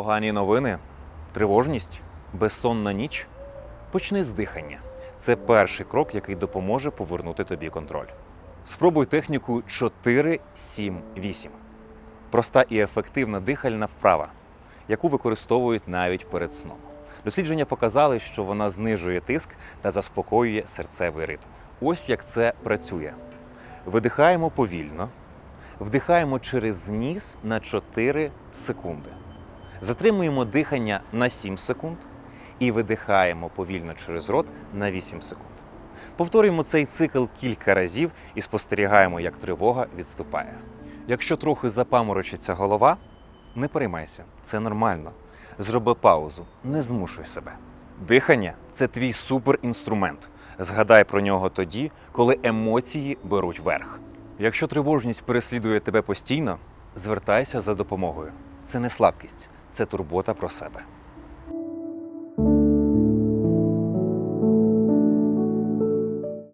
Погані новини, тривожність, безсонна ніч. Почни з дихання. Це перший крок, який допоможе повернути тобі контроль. Спробуй техніку 4-7-8. Проста і ефективна дихальна вправа, яку використовують навіть перед сном. Дослідження показали, що вона знижує тиск та заспокоює серцевий ритм. Ось як це працює. Видихаємо повільно, вдихаємо через ніс на 4 секунди. Затримуємо дихання на 7 секунд і видихаємо повільно через рот на 8 секунд. Повторюємо цей цикл кілька разів і спостерігаємо, як тривога відступає. Якщо трохи запаморочиться голова, не переймайся, це нормально. Зроби паузу, не змушуй себе. Дихання це твій суперінструмент. Згадай про нього тоді, коли емоції беруть верх. Якщо тривожність переслідує тебе постійно, звертайся за допомогою. Це не слабкість, це турбота про себе.